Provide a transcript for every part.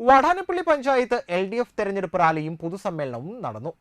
Vadanappally panchayat L D F തെരഞ്ഞെടുപ്പ് റാലിയും പൊതുസമ്മേളനവും നടന്നു.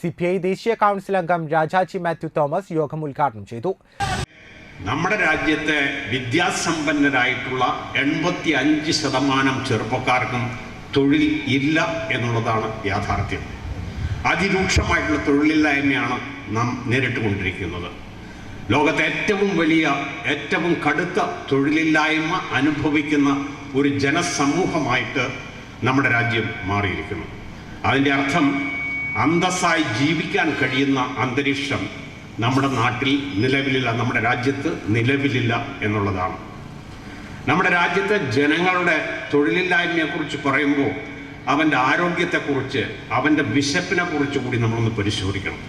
സി പി ഐ ദേശീയ കൗൺസിൽ അംഗം രാജാജി മാത്യു തോമസ് യോഗം ഉദ്ഘാടനം ചെയ്തു. നമ്മുടെ രാജ്യത്തെ വിദ്യാസമ്പന്നരായിട്ടുള്ള എൺപത്തി അഞ്ച് ശതമാനം ചെറുപ്പക്കാർക്കും തൊഴിൽ ഇല്ല എന്നുള്ളതാണ് യാഥാർത്ഥ്യം. അതിരൂക്ഷമായിട്ടുള്ള തൊഴിലില്ലായ്മയാണ് നാം നേരിട്ടുകൊണ്ടിരിക്കുന്നത്. ലോകത്തെ ഏറ്റവും വലിയ ഏറ്റവും കടുത്ത തൊഴിലില്ലായ്മ അനുഭവിക്കുന്ന ഒരു ജനസമൂഹമായിട്ട് നമ്മുടെ രാജ്യം മാറിയിരിക്കുന്നു. അതിന്റെ അർത്ഥം അന്തസ്സായി ജീവിക്കാൻ കഴിയുന്ന അന്തരീക്ഷം നമ്മുടെ നാട്ടിൽ നിലവിലില്ല നമ്മുടെ രാജ്യത്ത് നിലവിലില്ല എന്നുള്ളതാണ്. നമ്മുടെ രാജ്യത്തെ ജനങ്ങളുടെ തൊഴിലില്ലായ്മയെക്കുറിച്ച് പറയുമ്പോൾ അവന്റെ ആരോഗ്യത്തെക്കുറിച്ച് അവന്റെ വിശപ്പിനെ കുറിച്ച് കൂടി നമ്മളൊന്ന് പരിശോധിക്കണം.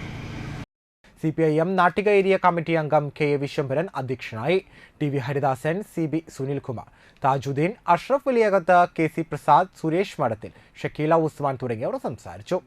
C P I M Nattika area committee അംഗം കെ എ വിശ്വംഭരൻ അധ്യക്ഷനായി. T V Haridasan C B Sunilkumar. Thajuddeen Ashraf Valiyakath K C Prasad Suresh Madathil Shakeela Usman തുടങ്ങിയവർ സംസാരിച്ചു.